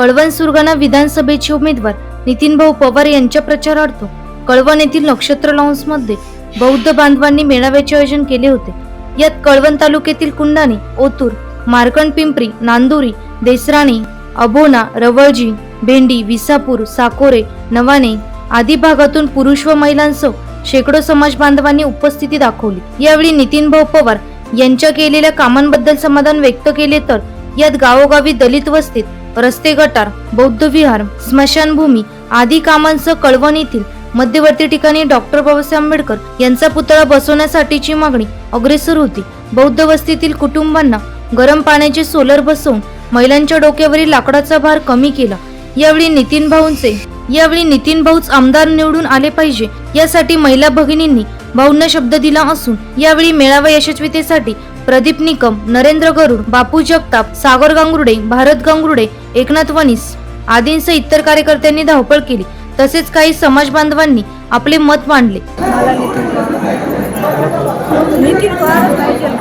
कळवण सुरगाणा विधानसभेचे उमेदवार नितीनभाऊ पवार यांच्या प्रचारार्थ कळवण येथील नक्षत्र लॉन्समध्ये बौद्ध बांधवांनी मेळाव्याचे आयोजन केले होते. यात कळवण तालुक्यातील कुंडाणी ओतूर मार्कंड पिंपरी नांदुरी देसराणी अबोना रवळजी भेंडी विसापूर साकोरे नवाने आदी भागातून पुरुष व महिलांसह शेकडो समाज बांधवांनी उपस्थिती दाखवली. यावेळी नितीन भाऊ पवार यांच्या केलेल्या कामांबद्दल समाधान व्यक्त केले तर यात गावोगावी दलित वस्तीत रस्ते गटार बौद्ध विहार स्मशानभूमी आदी कामांसह कळवण येथील मध्यवर्ती ठिकाणी डॉक्टर बाबासाहेब आंबेडकर यांचा पुतळा बसवण्यासाठीची मागणी अग्रेसर होती. बौद्ध वस्तीतील कुटुंबांना गरम पाण्याचे सोलर बसवून महिलांच्या डोक्यावरील लाकडाचा भार कमी केला. यावेळी नितीन भाऊंचे यावेळी नितीन भाऊच आमदार निवडून आले पाहिजे यासाठी महिला भगिनींनी भाऊंना शब्द दिला असून यावेळी मेळावा यशस्वीतेसाठी प्रदीप निकम नरेंद्र गरुड बापू जगताप सागर गांगुर्डे भारत गांगुर्डे एकनाथ वनिस आदींसह इतर कार्यकर्त्यांनी धावपळ केली. तसेच काही समाज बांधवांनी आपले मत मांडले.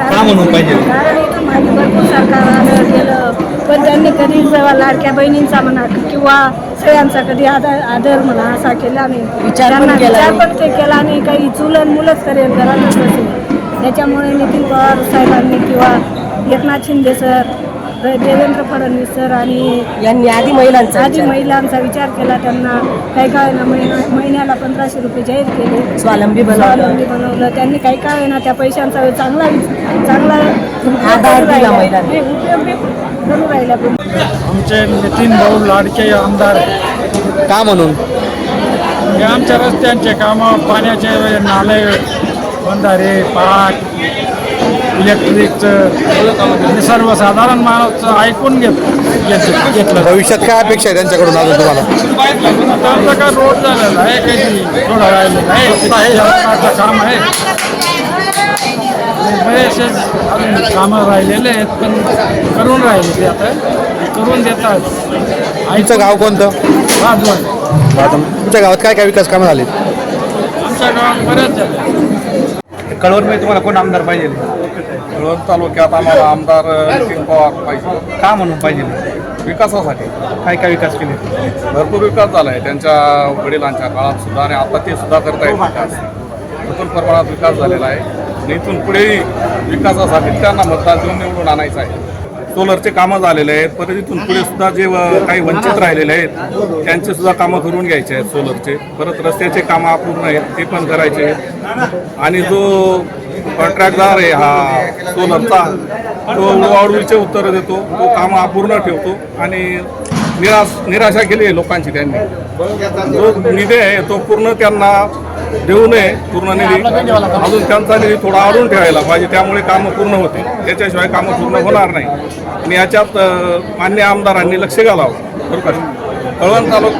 का म्हणून पाहिजे? पण त्यांनी कधी जेव्हा लाडक्या बहिणींचा म्हणा किंवा स्त्रियांचा कधी आदर आदर म्हणा असा केला नाही. विचार पण केला नाही. पण ते केला नाही. काही चुलन मुलंच करेल बसेल त्याच्यामुळे नितीन पवार साहेबांनी किंवा एकनाथ शिंदे सर देवेंद्र फडणवीस सर आणि यांनी आधी महिलांचा आधी विचार. महिलांचा विचार केला. त्यांना काही काय ना महिना महिन्याला पंधराशे रुपये जाहीर केले. स्वावलंबी स्वावलंबी बनवलं. त्यांनी काही काय ना त्या पैशांचा चांगला चांगला उपयोग आधार करू पण. आमचे नितीन भाऊ लाडके आमदार. का म्हणून? हे आमच्या रस्त्यांचे कामं पाण्याचे नाले बंधारे पाट इलेक्ट्रिकचं आणि सर्वसाधारण माणूस ऐकून घेत घेत- घेतलं. भविष्यात काय अपेक्षा आहे त्यांच्याकडून अजून तुम्हाला? आता आमचा काय रोड झालेला आहे काही थोडं राहिलेलं आहे. हे काम आहे. आणि अजून कामं राहिलेले आहेत पण करून राहिले ते आता. करून देतात तुमचं गाव कोणतं? वाजवण तुमच्या गावात काय काय विकास कामं झाले आमच्या गावात बऱ्याच झाले कळवणमध्ये तुम्हाला कोण आमदार पाहिजे? कळवण तालुक्यात आम्हाला आमदार नितीन पवार पाहिजे. का म्हणून पाहिजे? विकासासाठी. काय काय विकास केले? भरपूर विकास झाला आहे त्यांच्या वडिलांच्या काळात सुद्धा आणि आता ते सुद्धा करतायत. विकास भरपूर प्रमाणात विकास झालेला आहे. आणि इथून पुढेही विकासासाठी त्यांना मतदान देऊन निवडून आणायचं आहे. सोलरचे कामं झालेले आहेत. परत इथून पुढे सुद्धा जे काही वंचित राहिलेले आहेत त्यांचे सुद्धा कामं करून घ्यायचे आहेत सोलरचे. परत रस्त्याचे कामं अपूर्ण आहेत ते पण करायचे आहेत. आणि जो कॉन्ट्रॅक्टदार आहे हा सोलरचा तो वाढवीचे उत्तरं देतो तो कामं अपूर्ण ठेवतो आणि निराश निराशा केली आहे लोकांची त्यांनी. जो निधी आहे तो पूर्ण त्यांना देऊ नये पूर्ण निधी. अजून त्यांचा निधी थोडा अडून ठेवायला पाहिजे त्यामुळे कामं पूर्ण होतील. त्याच्याशिवाय कामं पूर्ण होणार नाही. आणि याच्यात मान्य आमदारांनी लक्ष घालावं बरोबर कळवण तालुक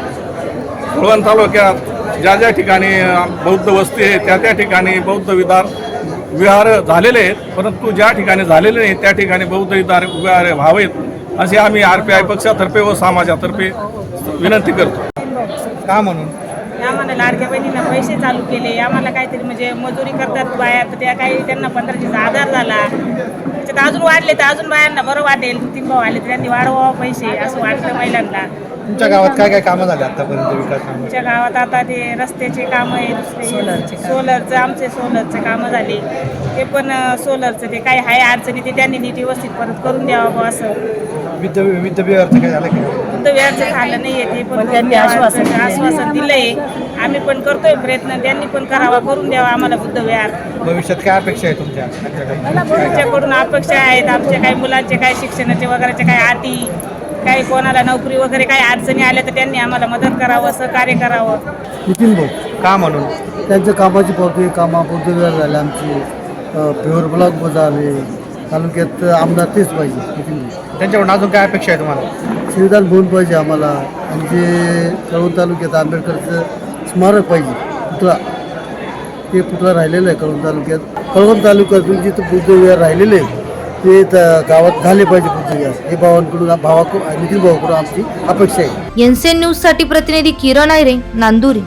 कळवण तालुक्यात ज्या ज्या ठिकाणी बौद्ध वस्ती आहे त्या त्या ठिकाणी बौद्ध विदार विहार झालेले आहेत. परंतु ज्या ठिकाणी झालेले नाही त्या ठिकाणी बौद्ध विदार विहार व्हावेत असे आम्ही आर पी आय पक्षातर्फे व समाजातर्फे विनंती करतो. का म्हणून? आम्हाला लाडक्या बहिणींना पैसे चालू केले. आम्हाला काहीतरी म्हणजे मजुरी करतात बाया तर त्या काही त्यांना पंधराशेचा आधार झाला. त्याच्यात अजून वाढले तर अजून बायांना बरं वाटेल. तीन भाऊ आले तर त्यांनी वाढवावं पैसे असं वाटतं महिलांना. तुमच्या गावात काय काय कामं झाले आतापर्यंत विकास आमच्या गावात आता ते रस्त्याचे कामं आहे दुसरे सोलरचं आमचे सोलरचे कामं झाले. ते पण सोलरचं ते काही आहे अडचणी ते त्यांनी नीट व्यवस्थित परत करून द्यावं असं. विद्ध विहारचं काय झालं की? बुद्ध विहारचं झालं नाहीये ते पण पण त्यांनी आश्वासन. आश्वासन दिलंय. आम्ही पण करतोय प्रयत्न त्यांनी पण करावा करून द्यावा आम्हाला बुद्ध विहार भविष्यात काय अपेक्षा आहे तुमच्या? त्यांच्याकडून? त्यांच्याकडून अपेक्षा आहेत आमच्या काही मुलांचे काही शिक्षणाचे वगैरेचे काही अटी काही कोणाला नोकरी वगैरे काही अडचणी आल्या तर त्यांनी आम्हाला मदत करावं सहकार्य करावं. नितीन भाऊ का म्हणून? त्यांच्या कामाची पावती कामा पूर्तविहार झाले आमची. प्युअर ब्लॉक झाले तालुक्यात आमदार तेच पाहिजे. त्यांच्याकडून अजून काय अपेक्षा आहे तुम्हाला? संविधान भवन पाहिजे आम्हाला. आणि जे कळवण तालुक्यात आंबेडकरचं स्मारक पाहिजे पुतळा. ते पुतळा राहिलेलं आहे कळवण तालुक्यात. कळवण तालुक्यातून जिथं बुद्धविहार राहिलेले आहे, ते त- गावात झाले पाहिजे बुद्धविहार हे भावांकडून भावाकडून नितीन भावाकडून आमची अपेक्षा आहे. एनसीएन न्यूजसाठी प्रतिनिधी किरण आयरे नांदुरी.